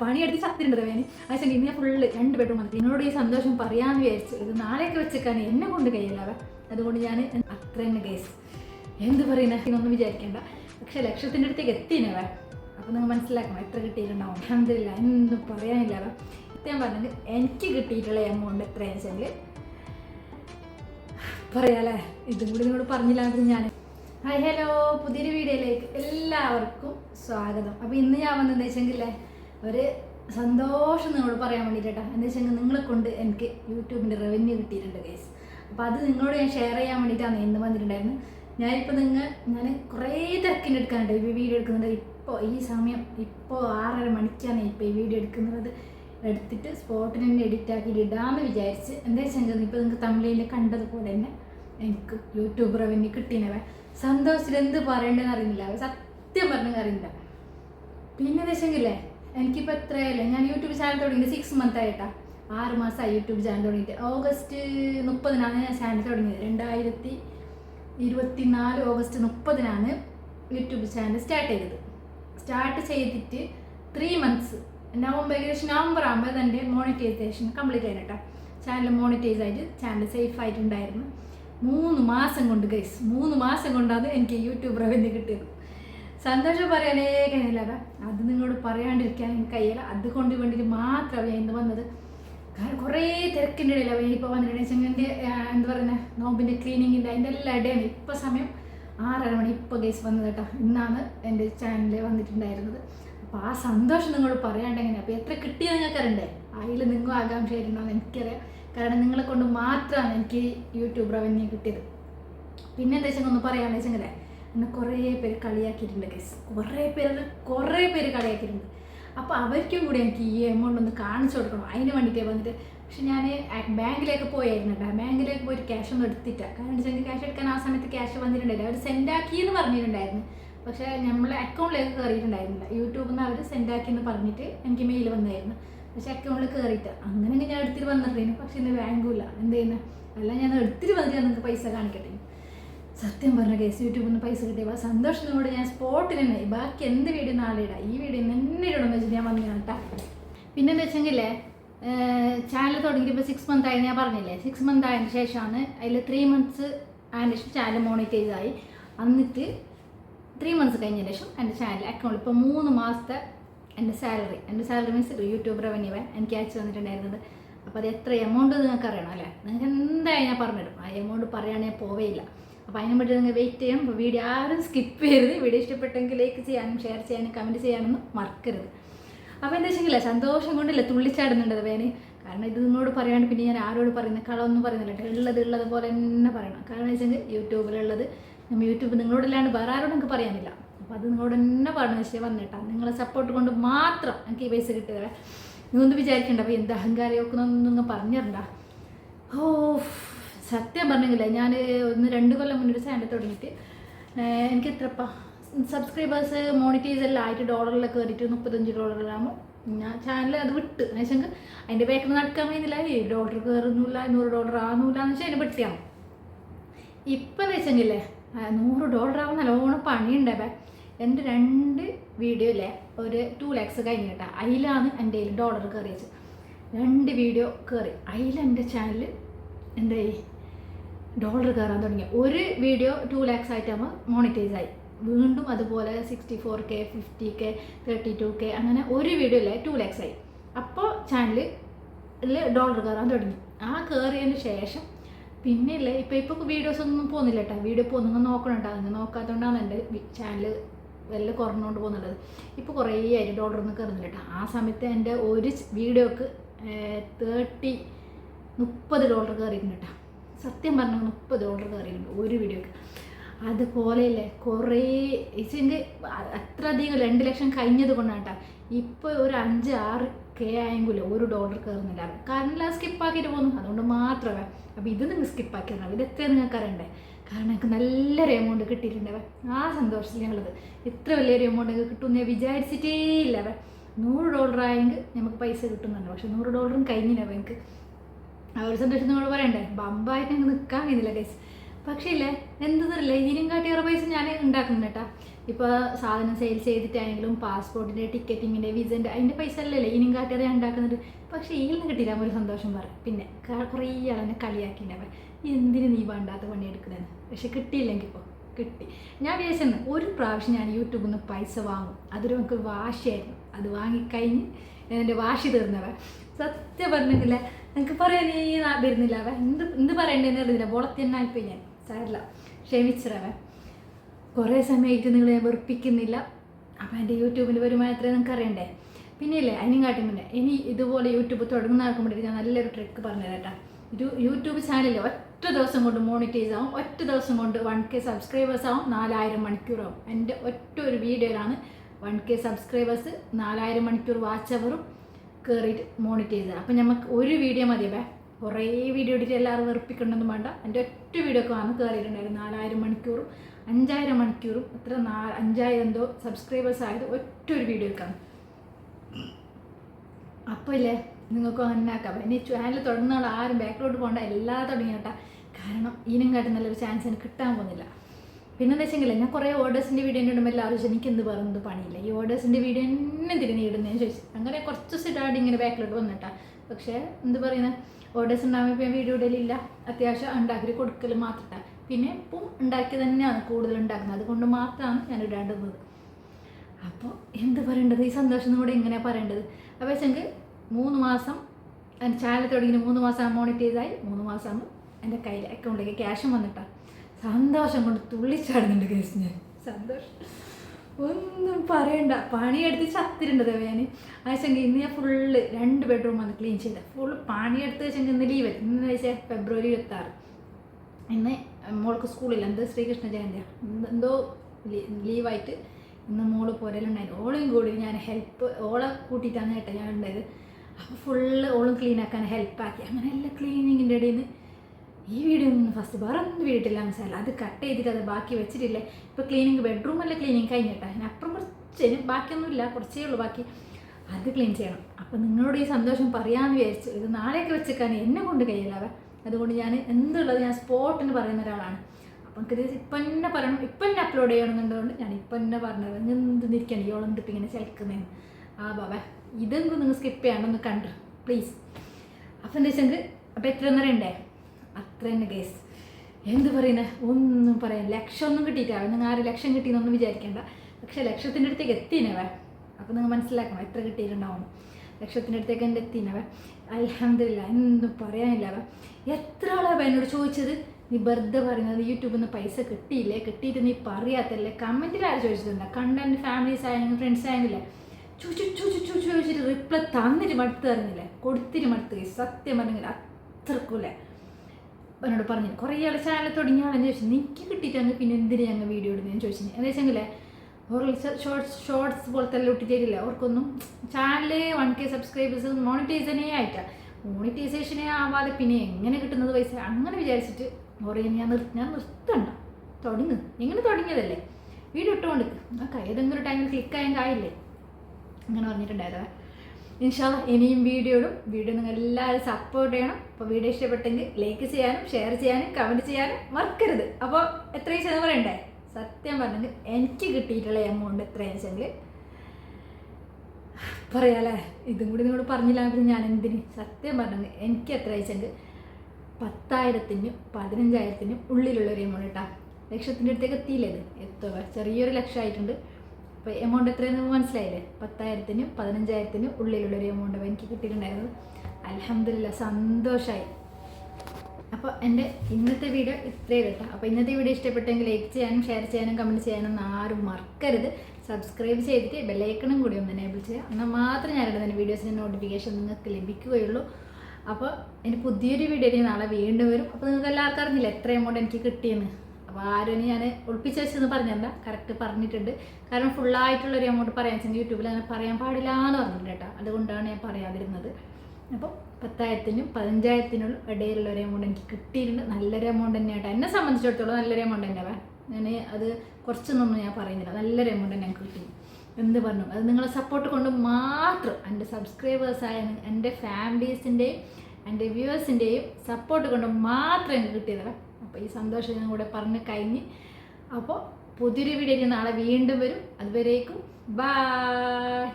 പണിയെടുത്ത് ചത്തിട്ടുണ്ട് വേന് പക്ഷേ ഇന്ന് ഫുള്ള് രണ്ട് ബെഡ്റൂം വന്നിട്ട് എന്നോട് ഈ സന്തോഷം പറയാന്ന് വിചാരിച്ചു ഇത് നാളെയൊക്കെ വെച്ചേക്കാൻ എന്നെ കൊണ്ട് കഴിയില്ലാവേ അതുകൊണ്ട് ഞാൻ അത്ര തന്നെ കേസ് എന്ത് പറയുന്ന? ഒന്നും വിചാരിക്കേണ്ട. പക്ഷെ ലക്ഷത്തിന്റെ അടുത്തേക്ക് എത്തിനവേ അപ്പോൾ നിങ്ങൾ മനസ്സിലാക്കണം എത്ര കിട്ടിയിട്ടുണ്ടാവും. അഹമ്മദില്ല എന്തും പറയാനില്ല അവ ഞാൻ പറഞ്ഞത് എനിക്ക് കിട്ടിയിട്ടുള്ള എമൗണ്ട് എത്രയാണെന്ന് വെച്ചെങ്കിൽ പറയാലേ? ഇതും കൂടി നിങ്ങളോട് പറഞ്ഞില്ലായിരുന്നു ഞാൻ ഹായ് ഹലോ പുതിയൊരു വീഡിയോയിലേക്ക് എല്ലാവർക്കും സ്വാഗതം. അപ്പോൾ ഇന്ന് ഞാൻ വന്നതെന്ന് വെച്ചെങ്കിലേ ഒരു സന്തോഷം നിങ്ങളോട് പറയാൻ വേണ്ടിയിട്ടാ എന്താ വെച്ചാൽ നിങ്ങളെ കൊണ്ട് എനിക്ക് യൂട്യൂബിന്റെ റവന്യൂ കിട്ടിയിട്ടുണ്ട് കേസ് അപ്പോൾ അത് നിങ്ങളോട് ഞാൻ ഷെയർ ചെയ്യാൻ വേണ്ടിയിട്ടാണ് ഇന്ന് വന്നിട്ടുണ്ടായിരുന്നു ഞാനിപ്പോൾ നിങ്ങൾ ഞാൻ കുറേ തിരക്കിന് എടുക്കാനുണ്ട്. ഈ വീഡിയോ എടുക്കുന്നുണ്ട്. ഇപ്പോൾ ഈ സമയം ഇപ്പോൾ ആറര മണിക്കാണ് ഇപ്പോൾ ഈ വീഡിയോ എടുക്കുന്നത്. എടുത്തിട്ട് സ്പോട്ടിന് തന്നെ എഡിറ്റ് ആക്കി ഇടാമെന്ന് വിചാരിച്ച്. എന്താ വെച്ചാൽ ഇപ്പോൾ നിങ്ങൾക്ക് തമിഴിൽ കണ്ടതുപോലെ തന്നെ എനിക്ക് യൂട്യൂബ് റവന്യൂ കിട്ടിയവ സന്തോഷത്തിൽ എന്ത് പറയേണ്ടതെന്ന് അറിയുന്നില്ല. സത്യം പറഞ്ഞ അറിയില്ല പിന്നെ എന്താ വെച്ചെങ്കിലേ എനിക്കിപ്പോൾ എത്രയല്ലേ ഞാൻ യൂട്യൂബ് ചാനൽ തുടങ്ങിയിട്ട് സിക്സ് മന്ത് ആയിട്ടാ. ആറ് മാസമായി യൂട്യൂബ് ചാനൽ തുടങ്ങിയിട്ട്. ഓഗസ്റ്റ് മുപ്പതിനാണ് ഞാൻ ചാനൽ തുടങ്ങിയത്. രണ്ടായിരത്തി ഇരുപത്തിനാല് ഓഗസ്റ്റ് മുപ്പതിനാണ് യൂട്യൂബ് ചാനൽ സ്റ്റാർട്ട് ചെയ്തത്. സ്റ്റാർട്ട് ചെയ്തിട്ട് ത്രീ മന്ത്സ് നവംബർ ഏകദേശം നവംബർ ആകുമ്പോൾ എന്റെ മോണിറ്റൈസേഷൻ കംപ്ലീറ്റ് ആയിട്ടാ. ചാനൽ മോണിറ്റൈസ് ആയിട്ട് ചാനൽ സേഫ് ആയിട്ടുണ്ടായിരുന്നു. മൂന്ന് മാസം കൊണ്ട് ഗൈസ് മൂന്ന് മാസം കൊണ്ടാണ് എനിക്ക് യൂട്യൂബ് റവന്യൂ കിട്ടിയത്. സന്തോഷം പറയാനേ കഴിയില്ല അത് നിങ്ങളോട് പറയാണ്ടിരിക്കാൻ എനിക്ക് കഴിയില്ല. അതുകൊണ്ട് വേണ്ടിയിട്ട് മാത്രമാണ് ഞാൻ ഇന്ന് വന്നത്. കാരണം കുറേ തിരക്കിന്റെ ഇടയിലാണ് ഇപ്പോൾ വന്നിട്ടുണ്ട് ചെങ്ങന്റെ എന്താ പറയുന്നത് നോമ്പിന്റെ ക്ലീനിങ്ങിന്റെ അതിന്റെ എല്ലാ ഇടയാണ്. ഇപ്പോൾ സമയം ആറര മണി ഇപ്പോൾ ഗേസ് വന്നത് കേട്ടോ. ഇന്നാണ് എന്റെ ചാനലിൽ വന്നിട്ടുണ്ടായിരുന്നത്. അപ്പോൾ ആ സന്തോഷം നിങ്ങളോട് പറയാണ്ടെങ്ങനെ അപ്പോൾ എത്ര കിട്ടിയ നിങ്ങൾക്ക് അറിയണ്ടേ അതിൽ നിങ്ങൾ ആകാംക്ഷയായിട്ടുണ്ടോ എനിക്കറിയാം. കാരണം നിങ്ങളെ കൊണ്ട് മാത്രമാണ് എനിക്ക് യൂട്യൂബ് റവന്യൂ കിട്ടിയത്. പിന്നെ എന്താ വെച്ചാൽ ഒന്ന് പറയാമെന്ന് വെച്ചെങ്കിലേ എന്നെ കുറേ പേര് കളിയാക്കിയിട്ടുണ്ട് കേസ് കുറേ പേര് കുറേ പേര് കളിയാക്കിയിട്ടുണ്ട്. അപ്പോൾ അവർക്കും കൂടി എനിക്ക് ഈ എമൗണ്ട് ഒന്ന് കാണിച്ചു കൊടുക്കണം. അതിന് വേണ്ടിയിട്ട് വന്നിട്ട്. പക്ഷെ ഞാൻ ബാങ്കിലേക്ക് പോയായിരുന്നു ബാങ്കിലേക്ക് ഒരു ക്യാഷ് ഒന്നും എടുത്തിട്ടാ കാരണം വെച്ചാൽ ക്യാഷ് എടുക്കാൻ ആ സമയത്ത് ക്യാഷ് വന്നിട്ടുണ്ടായില്ല. അവർ സെൻഡ് ആക്കി എന്ന് പറഞ്ഞിട്ടുണ്ടായിരുന്നു. പക്ഷേ നമ്മളെ അക്കൗണ്ടിലേക്ക് കയറിയിട്ടുണ്ടായിരുന്നില്ല യൂട്യൂബിൽ നിന്ന് അവർ സെൻഡ് ആക്കി എന്ന് പറഞ്ഞിട്ട് എനിക്ക് മെയിൽ വന്നായിരുന്നു പക്ഷെ അക്കൗണ്ടിൽ കയറിയിട്ട് അങ്ങനെ ഞാൻ എടുത്തിട്ട് വന്നിട്ടുണ്ടായിരുന്നു. പക്ഷെ ഇന്ന് ബാങ്കുമില്ല എന്ത് ചെയ്യുന്നത് അല്ല ഞാൻ എടുത്തിട്ട് വന്നിട്ട് നിങ്ങൾക്ക് പൈസ കാണിക്കട്ടെ. സത്യം പറഞ്ഞ കേസ് യൂട്യൂബിൽ നിന്ന് പൈസ കിട്ടിയപ്പോൾ സന്തോഷത്തിനോട് ഞാൻ സ്പോട്ടിൽ തന്നെ. ബാക്കി എന്ത് വീഡിയോ നാളെ ഇടാം. ഈ വീഡിയോ തന്നെ ഇടണമെന്ന് വെച്ചിട്ട് ഞാൻ വന്നു കേട്ടാ. പിന്നെന്താ വെച്ചെങ്കിലേ ചാനൽ തുടങ്ങിയപ്പോൾ സിക്സ് മന്ത് ആയി ഞാൻ പറഞ്ഞില്ലേ? സിക്സ് മന്ത് ആയതിനു ശേഷമാണ് അതിൽ ത്രീ മന്ത്സ് അതിന് ശേഷം ചാനൽ മോണിറ്റൈസ് ആയി. എന്നിട്ട് ത്രീ മന്ത്സ് കഴിഞ്ഞ ശേഷം എന്റെ ചാനൽ അക്കൗണ്ട് ഇപ്പോൾ മൂന്ന് മാസത്തെ എന്റെ സാലറി എന്റെ സാലറി മീൻസ് യൂട്യൂബ് റവന്യൂ എനിക്ക് അയച്ചു തന്നിട്ടുണ്ടായിരുന്നത്. അപ്പോൾ അത് എത്ര എമൗണ്ട് നിങ്ങൾക്ക് അറിയണം അല്ലേ? നിങ്ങൾക്ക് എന്തായാലും ഞാൻ പറഞ്ഞിടും ആ എമൗണ്ട് പറയുകയാണെങ്കിൽ പോവേയില്ല. അപ്പോൾ അതിനും വേണ്ടി നിങ്ങൾ വെയിറ്റ് ചെയ്യാം അപ്പോൾ വീഡിയോ ആരും സ്കിപ്പ് ചെയ്യരുത്. വീഡിയോ ഇഷ്ടപ്പെട്ടെങ്കിൽ ലൈക്ക് ചെയ്യാനും ഷെയർ ചെയ്യാനും കമന്റ് ചെയ്യാനൊന്നും മറക്കരുത്. അപ്പോൾ എന്താ വെച്ചെങ്കിലേ സന്തോഷം കൊണ്ടില്ല തുള്ളിച്ചാടുന്നുണ്ട് വേന് കാരണം ഇത് നിങ്ങളോട് പറയാണ്ട് പിന്നെ ഞാൻ ആരോട് പറയുന്നത് കളൊന്നും പറയുന്നില്ല. ഉള്ളത് ഉള്ളത് പോലെ തന്നെ പറയണം. കാരണം വെച്ചെങ്കിൽ യൂട്യൂബിലുള്ളത് നമ്മൾ യൂട്യൂബ് നിങ്ങളോടല്ലാണ്ട് വേറെ ആരോടും നിങ്ങൾക്ക് പറയാനില്ല. അപ്പോൾ അത് നിങ്ങളോട് തന്നെ പറഞ്ഞു വെച്ചാൽ വന്നിട്ടാ. നിങ്ങളെ സപ്പോർട്ട് കൊണ്ട് മാത്രം എനിക്ക് ഈ പൈസ കിട്ടിയത് ഒന്ന് വിചാരിക്കണ്ട. അപ്പോൾ എന്ത് അഹങ്കാരം ഒന്നും നിങ്ങൾ പറഞ്ഞിട്ടുണ്ടോ ഓ സത്യം പറഞ്ഞില്ല ഞാൻ ഒന്ന് രണ്ട് കൊല്ലം മുന്നേ ഒരു ചാനൽ തുടങ്ങിയിട്ട് എനിക്ക് എത്രപ്പാ സബ്സ്ക്രൈബേഴ്സ് മോണിറ്റൈസ് എല്ലാം ആയിട്ട് ഡോളറിലൊക്കെ കയറിയിട്ട് മുപ്പത്തഞ്ച് ഡോളറിലാകുമ്പോൾ ഞാൻ ചാനൽ അത് വിട്ട് എന്നുവെച്ചാൽ അതിന്റെ ബാക്കിൽ നടക്കാൻ വേണ്ടിയില്ല ഈ ഡോളർ കയറുന്നില്ല നൂറ് ഡോളർ ആകുന്നില്ല എന്ന് വെച്ചാൽ അതിന് പെട്ടിയാണ് ഇപ്പം വെച്ചെങ്കിലേ നൂറ് ഡോളർ ആവും നല്ലോണം പണിയുണ്ടേ. എന്റെ രണ്ട് വീഡിയോ അല്ലേ ഒരു ടു ലാക്സ് കഴിഞ്ഞ് കേട്ടോ. അതിലാണ് എന്റെ ഡോളർ കയറിയത് രണ്ട് വീഡിയോ കയറി അതിലെന്റെ ചാനൽ എന്തായി? ഡോളർ കയറാൻ തുടങ്ങി. ഒരു വീഡിയോ ടു ലാക്സ് ആയിട്ടാകുമ്പോൾ മോണിറ്റൈസ് ആയി. വീണ്ടും അതുപോലെ sixty four K fifty K thirty two K അങ്ങനെ ഒരു വീഡിയോ അല്ലേ ടു ലാക്സ് ആയി. അപ്പോൾ ചാനലിൽ ഡോളർ കയറാൻ തുടങ്ങി. ആ കയറിയതിന് ശേഷം പിന്നെ ഇല്ലേ ഇപ്പോൾ ഇപ്പോൾ വീഡിയോസ് ഒന്നും പോകുന്നില്ല കേട്ടോ വീഡിയോ പോകുന്നു നോക്കണം കേട്ടോ അങ്ങനെ നോക്കാത്തതുകൊണ്ടാണ് എന്റെ ചാനൽ വല്ല കുറഞ്ഞുകൊണ്ട് പോകുന്നുള്ളത് ഇപ്പോൾ കുറേ ആയിട്ട് ഡോളർ ഒന്നും കയറുന്നില്ല കേട്ടോ ആ സമയത്ത് എന്റെ ഒരു വീഡിയോക്ക് തേർട്ടി മുപ്പത് ഡോളർ കയറിയിട്ടുണ്ട് കേട്ടോ സത്യം പറഞ്ഞാൽ മുപ്പത് ഓർഡർ കയറിയിട്ടുണ്ട് ഒരു വീഡിയോക്ക് അതുപോലെയല്ലേ കുറേ ഇച്ചെങ്കിൽ അത്ര അധികം രണ്ട് ലക്ഷം കഴിഞ്ഞത് കൊണ്ടാണ് കേട്ടോ ഇപ്പോൾ ഒരു അഞ്ച് ആറ് കെ ആയെങ്കിലും ഒരു ഡോളർ കയറുന്നില്ല കാരണം എല്ലാം സ്കിപ്പാക്കിയിട്ട് പോകുന്നു അതുകൊണ്ട് മാത്രമേ അപ്പോൾ ഇത് നിങ്ങൾ സ്കിപ്പാക്കിയതാണ് ഇത് എത്ര നിങ്ങൾക്ക് അറിയണ്ടേ? കാരണം എനിക്ക് നല്ലൊരു എമൗണ്ട് കിട്ടിയിട്ടുണ്ടവ ആ സന്തോഷത്തിൽ ഞങ്ങളത്. ഇത്ര വലിയൊരു എമൗണ്ട് കിട്ടുമെന്ന് ഞാൻ വിചാരിച്ചിട്ടേ ഇല്ല. അവ നൂറ് ഡോളർ ആയെങ്കിൽ നമുക്ക് പൈസ കിട്ടുന്നുണ്ട്. പക്ഷെ നൂറ് ഡോളറും കഴിഞ്ഞില്ല. എനിക്ക് ആ ഒരു സന്തോഷം നിങ്ങൾ പറയണ്ടേ? ബമ്പായിട്ട് അങ്ങ് നിൽക്കാൻ കഴിയുന്നില്ല ഗൈസ് പക്ഷേ ഇല്ലേ എന്ത് തരില്ല ഇതിനും കാട്ടിയേറെ പൈസ ഞാൻ ഉണ്ടാക്കുന്നുണ്ട് കേട്ടാ. ഇപ്പോൾ സാധനം സെയിൽ ചെയ്തിട്ടാണെങ്കിലും പാസ്പോർട്ടിന്റെ ടിക്കറ്റിങ്ങിന്റെ വിസന്റെ അതിന്റെ പൈസ അല്ലല്ലേ ഇനിയും കാട്ടിയത് ഞാൻ ഉണ്ടാക്കുന്നുണ്ട്. പക്ഷേ ഇതിൽ നിന്ന് കിട്ടിയില്ല ഒരു സന്തോഷം പറയും പിന്നെ കുറേ കുറേ ആളെന്നെ കളിയാക്കിയിട്ടുണ്ടാവും എന്തിനു നീ വേണ്ടാത്ത പണിയെടുക്കുന്നതെന്ന് പക്ഷെ കിട്ടിയില്ലെങ്കിൽ ഇപ്പോൾ കിട്ടി. ഞാൻ വിചാരിച്ചെന്ന് ഒരു പ്രാവശ്യം ഞാൻ യൂട്യൂബിൽ നിന്ന് പൈസ വാങ്ങും. അതൊരു നമുക്ക് വാശിയായിരുന്നു. അത് വാങ്ങിക്കഴിഞ്ഞ് എന്റെ വാശി തീർന്നവൻ സത്യം പറഞ്ഞിട്ടില്ല എനിക്ക് പറയാൻ വരുന്നില്ല അവ എന്ത് എന്ത് പറയണ്ടേന്ന് അറിയില്ല ബോളത്തന്നെ ആയിപ്പോയി ഞാൻ. സാരില്ല ക്ഷമിച്ചിറവൻ കുറേ സമയമായിട്ട് നിങ്ങളെ വെറുപ്പിക്കുന്നില്ല. അപ്പം എന്റെ യൂട്യൂബിന്റെ വരുമാനത്തിൽ നിങ്ങൾക്ക് അറിയണ്ടേ? പിന്നെ ഇല്ലേ അതിനും കാട്ടും പിന്നെ. ഇനി ഇതുപോലെ യൂട്യൂബ് തുടങ്ങുന്ന ആക്കുമ്പോഴേക്കും ഞാൻ നല്ലൊരു ട്രിക്ക് പറഞ്ഞു തരാം ഒരു യൂട്യൂബ് ചാനൽ ഒറ്റ ദിവസം കൊണ്ട് മോണിറ്റൈസ് ആവും. ഒറ്റ ദിവസം കൊണ്ട് വൺ കെ സബ്സ്ക്രൈബേഴ്സ് ആവും. നാലായിരം മണിക്കൂറാവും എന്റെ ഒറ്റ ഒരു വീഡിയോയിലാണ് വൺ കെ സബ്സ്ക്രൈബേഴ്സ് നാലായിരം മണിക്കൂർ വാച്ച് അവറും കയറിയിട്ട് മോണിറ്റൈസ് ചെയ്യാം അപ്പം നമുക്ക് ഒരു വീഡിയോ മതിയല്ലേ കുറേ വീഡിയോ ഇട്ടിട്ട് എല്ലാവരും വെറുപ്പിക്കണമെന്നും വേണ്ട. എന്റെ ഒറ്റ വീഡിയോ ഒക്കെ വന്ന് കയറിയിട്ടുണ്ടായിരുന്നു നാലായിരം മണിക്കൂറും അഞ്ചായിരം മണിക്കൂറും എത്ര നാ അഞ്ചായിരം എന്തോ സബ്സ്ക്രൈബേഴ്സ് ആയത് ഒറ്റ ഒരു വീഡിയോ വീഡിയോക്കാണ് അപ്പോൾ ഇല്ലേ നിങ്ങൾക്ക് അങ്ങനെ ഇനി ചാനൽ തുടങ്ങുന്ന ആരും ബാക്കിലോട്ട് പോകണ്ട. എല്ലാ തുടങ്ങിയോട്ടാ കാരണം ഇനിയും കാട്ടി നല്ലൊരു ചാൻസ് എനിക്ക് കിട്ടാൻ പോകുന്നില്ല. പിന്നെന്താ വെച്ചെങ്കിൽ ഞാൻ കുറേ ഓർഡേഴ്സിന്റെ വീഡിയോ ഇടുമ്പോൾ എല്ലാവരും ചോദിച്ചു എനിക്ക് എന്ത് പറയുന്നത് പണിയില്ല. ഈ ഓർഡേഴ്സിന്റെ വീഡിയോ എന്നെ തിരിഞ്ഞ് ഇടുന്നതെന്ന് ചോദിച്ചു. അങ്ങനെ കുറച്ച് ദിവസം ഇങ്ങനെ ബാക്കിലോട്ട് വന്നിട്ടാ. പക്ഷേ എന്ത് പറയുന്നത് ഓർഡേഴ്സ് ഉണ്ടാകുമ്പോൾ ഇപ്പം വീഡിയോ ഇടലില്ല. അത്യാവശ്യം ഉണ്ടാക്കി കൊടുക്കൽ മാത്രം പിന്നെ ഇപ്പം ഉണ്ടാക്കി തന്നെയാണ് കൂടുതൽ ഉണ്ടാക്കുന്നത്. അതുകൊണ്ട് മാത്രമാണ് ഞാൻ ഇടാണ്ടുന്നത്. അപ്പോൾ എന്ത് പറയേണ്ടത്? ഈ സന്തോഷം കൂടെ എങ്ങനെയാണ് പറയേണ്ടത്? അപ്പോൾ വെച്ചെങ്കിൽ മൂന്ന് മാസം എന്റെ ചാനൽ തുടങ്ങി മൂന്ന് മാസം മോണിറ്റ് ചെയ്തായി മൂന്ന് മാസം എന്റെ കയ്യിൽ അക്കൗണ്ടിലേക്ക് ക്യാഷും വന്നിട്ടാണ് സന്തോഷം കൊണ്ട് തുള്ളിച്ചാടുന്നുണ്ട് കേസ് ഞാൻ. സന്തോഷം. ഒന്നും പറയണ്ട. പണിയെടുത്ത് ചത്തിരുണ്ടത് ഞാൻ ആഴ്ചെങ്കിൽ ഇന്ന് ഞാൻ ഫുള്ള് രണ്ട് ബെഡ്റൂം വന്ന് ക്ലീൻ ചെയ്തത് ഫുള്ള് പണിയെടുത്ത് വെച്ചെങ്കിൽ ഇന്ന് ലീവ് ഇന്ന് വെച്ചാൽ ഫെബ്രുവരി ഇരുപത്താറ്. ഇന്ന് മോൾക്ക് സ്കൂളില്ല എന്ത് ശ്രീകൃഷ്ണ ജയന്തിയാണ് എന്തോ ലീവായിട്ട് ഇന്ന് മോൾ പോരലുണ്ടായിരുന്നു ഓളും കൂടി ഞാൻ ഹെൽപ്പ് ഓളെ കൂട്ടിയിട്ടാണ് കേട്ടോ ഞാൻ ഉണ്ടായത്. അപ്പോൾ ഫുള്ള് ഓളും ക്ലീൻ ആക്കാൻ ഹെൽപ്പാക്കി അങ്ങനെ എല്ലാ ക്ലീനിങ്ങിന്റെ ഇടയിൽ നിന്ന് ഈ വീഡിയോ ഫസ്റ്റ് വേറെ ഒന്നും വീടിട്ടില്ല മനസ്സിലായില്ല അത് കട്ട് ചെയ്തിട്ട് അത് ബാക്കി വെച്ചിട്ടില്ലേ? ഇപ്പോൾ ക്ലീനിങ് ബെഡ്റൂമല്ല ക്ലീനിങ് കഴിഞ്ഞിട്ടാ? അതിന് അപ്പുറം കുറച്ച് ബാക്കിയൊന്നും ബാക്കിയൊന്നുമില്ല കുറച്ചേ ഉള്ളൂ ബാക്കി. അത് ക്ലീൻ ചെയ്യണം. അപ്പോൾ നിങ്ങളോട് ഈ സന്തോഷം പറയാമെന്ന് വിചാരിച്ചു ഇത് നാളെയൊക്കെ വെച്ചേക്കാൻ എന്നെ കൊണ്ട് കഴിയില്ലാവേ. അതുകൊണ്ട് ഞാൻ എന്തുള്ളത് ഞാൻ സ്പോട്ടിന് പറയുന്ന ഒരാളാണ്. അപ്പം എനിക്കിത് ഇപ്പം തന്നെ പറയണം. ഇപ്പം തന്നെ അപ്ലോഡ് ചെയ്യണമെന്നുള്ളതുകൊണ്ട് ഞാൻ ഇപ്പം തന്നെ പറഞ്ഞത്. ഞാൻ എന്ത് നിൽക്കണം? ഈ ഓളം ഇങ്ങനെ ചലിക്കുന്നതെന്ന് ആ ബാബ ഇതെങ്കിലും നിങ്ങൾ സ്കിപ്പ് ചെയ്യാണ്ടൊന്ന് കണ്ടു? പ്ലീസ് അപ്പം എന്താ വെച്ചെങ്കിൽ അപ്പം എത്ര എന്നറിയണ്ടേ അത്ര കേസ് എന്ത് പറയുന്നത് ഒന്നും പറയാൻ ലക്ഷമൊന്നും കിട്ടിയിട്ടാവും നിങ്ങൾ ആറ് ലക്ഷം കിട്ടിയെന്നൊന്നും വിചാരിക്കേണ്ട. പക്ഷെ ലക്ഷത്തിന്റെ അടുത്തേക്ക് എത്തിനവേ അപ്പോൾ നിങ്ങൾ മനസ്സിലാക്കണം എത്ര കിട്ടിയിട്ടുണ്ടാവും. ലക്ഷത്തിന്റെ അടുത്തേക്ക് എന്റെ എത്തിയിനവേ അലഹമില്ല എന്തും പറയാനില്ല അവ എത്ര ആളാണ് എന്നോട് ചോദിച്ചത്? നീ വെറുതെ പറയുന്നത് യൂട്യൂബിൽ നിന്ന് പൈസ കിട്ടിയില്ലേ? കിട്ടിയിട്ട് നീ പറയാത്തല്ലേ? കമന്റിൽ ആരും ചോദിച്ചിട്ടുണ്ട്? കണ്ട എന്റെ ഫാമിലീസ് ആയാലും ഫ്രണ്ട്സ് ആയാലും ചൂച്ചു ചൂച്ചു ചൂച്ചു ചോദിച്ചിട്ട് റിപ്ലൈ തന്നിട്ട് മടുത്ത് തരുന്നില്ലേ കൊടുത്തിട്ട് മടുത്ത്. സത്യം പറഞ്ഞെങ്കിൽ അത്രക്കൂല്ലേ? എന്നോട് പറഞ്ഞു കുറേ ആൾ ചാനൽ തുടങ്ങിയ ആളെന്ന് ചോദിച്ചു. നിനക്ക് കിട്ടിയിട്ടാണ് പിന്നെ എന്തിനാ ഞങ്ങൾ വീഡിയോ ഇടുന്നതെന്ന് ചോദിച്ചു എന്താ വെച്ചെങ്കിലേ ഷോർട്സ് ഷോർട്സ് പോലത്തെ എല്ലാം ഇട്ടിട്ടില്ല അവർക്കൊന്നും ചാനൽ വൺ കെ സബ്സ്ക്രൈബേഴ്സ് മോണിറ്റൈസനേ ആയിട്ടാ. മോണിറ്റൈസേഷനേ ആവാതെ പിന്നെ എങ്ങനെ കിട്ടുന്നത് പൈസ? അങ്ങനെ വിചാരിച്ചിട്ട് പറയും ഞാൻ നിർ ഞാൻ നിർത്തണ്ട. തുടങ്ങ്. എങ്ങനെ തുടങ്ങിയതല്ലേ. വീഡിയോ ഇട്ടുകൊണ്ട് ആ ഏതെങ്കിലും ടൈമിൽ ക്ലിക്കായാൽ ആയില്ലേ? അങ്ങനെ പറഞ്ഞിട്ടുണ്ടായിരുന്നു ഇൻഷാല്ല ഇനിയും വീഡിയോ ഇടും. വീഡിയോ നിങ്ങൾ എല്ലാവരും സപ്പോർട്ട് ചെയ്യണം. അപ്പോൾ വീഡിയോ ഇഷ്ടപ്പെട്ടെങ്കിൽ ലൈക്ക് ചെയ്യാനും ഷെയർ ചെയ്യാനും കമന്റ് ചെയ്യാനും മറക്കരുത്. അപ്പോൾ എത്രയും ചെന്ന് പറയണ്ടേ? സത്യം പറഞ്ഞെങ്കിൽ എനിക്ക് കിട്ടിയിട്ടുള്ള എമൗണ്ട് എത്രയാണെന്ന് വെച്ചെങ്കിൽ പറയാലേ? ഇതും കൂടി നിങ്ങളോട് പറഞ്ഞില്ലെങ്കിൽ ഞാൻ എന്തിന്? സത്യം പറഞ്ഞെങ്കിൽ എനിക്ക് എത്ര വെച്ചെങ്കിൽ പത്തായിരത്തിനും പതിനഞ്ചായിരത്തിനും ഉള്ളിലുള്ള ഒരു എമൗണ്ട് കേട്ടോ ലക്ഷത്തിന്റെ അടുത്തേക്ക് എത്തിയില്ലേ എത്തുക ചെറിയൊരു ലക്ഷമായിട്ടുണ്ട്. അപ്പോൾ എമൗണ്ട് എത്രയെന്ന് മനസ്സിലായില്ലേ? പത്തായിരത്തിനും പതിനഞ്ചായിരത്തിനും ഉള്ളിലുള്ള ഒരു എമൗണ്ട് എനിക്ക് കിട്ടിയിട്ടുണ്ടായിരുന്നു. അലഹമില്ല സന്തോഷമായി അപ്പോൾ എന്റെ ഇന്നത്തെ വീഡിയോ ഇത്രയേ കേട്ടോ അപ്പോൾ ഇന്നത്തെ വീഡിയോ ഇഷ്ടപ്പെട്ടെങ്കിൽ ലൈക്ക് ചെയ്യാനും ഷെയർ ചെയ്യാനും കമന്റ് ചെയ്യാനും ആരും മറക്കരുത്. സബ്സ്ക്രൈബ് ചെയ്തിട്ട് ബെല്ലൈക്കണും കൂടി ഒന്ന് എനേബിൾ ചെയ്യുക. എന്നാൽ മാത്രം ഞാനിവിടെ തന്നെ വീഡിയോസിന്റെ നോട്ടിഫിക്കേഷൻ നിങ്ങൾക്ക് ലഭിക്കുകയുള്ളൂ. അപ്പോൾ എന്റെ പുതിയൊരു വീഡിയോ നാളെ വീണ്ടും വരും. അപ്പോൾ നിങ്ങൾക്ക് എല്ലാവർക്കും അറിഞ്ഞില്ല എത്ര എമൗണ്ട് എനിക്ക് കിട്ടിയെന്ന്? അപ്പോൾ ആരും ഞാൻ ഒളിപ്പിച്ച് വെച്ചെന്ന് പറഞ്ഞല്ല കറക്റ്റ് പറഞ്ഞിട്ടുണ്ട്. കാരണം ഫുള്ളായിട്ടുള്ളൊരു എമൗണ്ട് പറയാൻ വെച്ചാൽ യൂട്യൂബിൽ അങ്ങനെ പറയാൻ പാടില്ല എന്ന് പറഞ്ഞിട്ടുണ്ട് കേട്ടോ. അതുകൊണ്ടാണ് ഞാൻ പറയാതിരുന്നത്. അപ്പോൾ പത്തായിരത്തിനും പതിനഞ്ചായിരത്തിനും ഇടയിലുള്ള ഒരു എമൗണ്ട് എനിക്ക് കിട്ടിയിട്ടുണ്ട്. നല്ലൊരു എമൗണ്ട് തന്നെ കേട്ടോ. എന്നെ സംബന്ധിച്ചിടത്തോളം നല്ലൊരു എമൗണ്ട് തന്നെ വേ. ഞാൻ അത് കുറച്ചൊന്നും ഞാൻ പറയുന്നില്ല. നല്ലൊരു എമൗണ്ട് തന്നെ എനിക്ക് കിട്ടി. എന്ത് പറഞ്ഞു? അത് നിങ്ങളെ സപ്പോർട്ട് കൊണ്ട് മാത്രം എന്റെ സബ്സ്ക്രൈബേഴ്സായ എന്റെ ഫാമിലീസിന്റെയും എന്റെ വ്യൂവേഴ്സിന്റെയും സപ്പോർട്ട് കൊണ്ട് മാത്രം എനിക്ക് കിട്ടിയതാണ് അപ്പോൾ ഈ സന്തോഷം ഞാൻ കൂടെ പറഞ്ഞ് കഴിഞ്ഞ് അപ്പോൾ പുതിരി വീഡിയോ നാളെ വീണ്ടും വരും. അതുവരേക്കും. ബായ്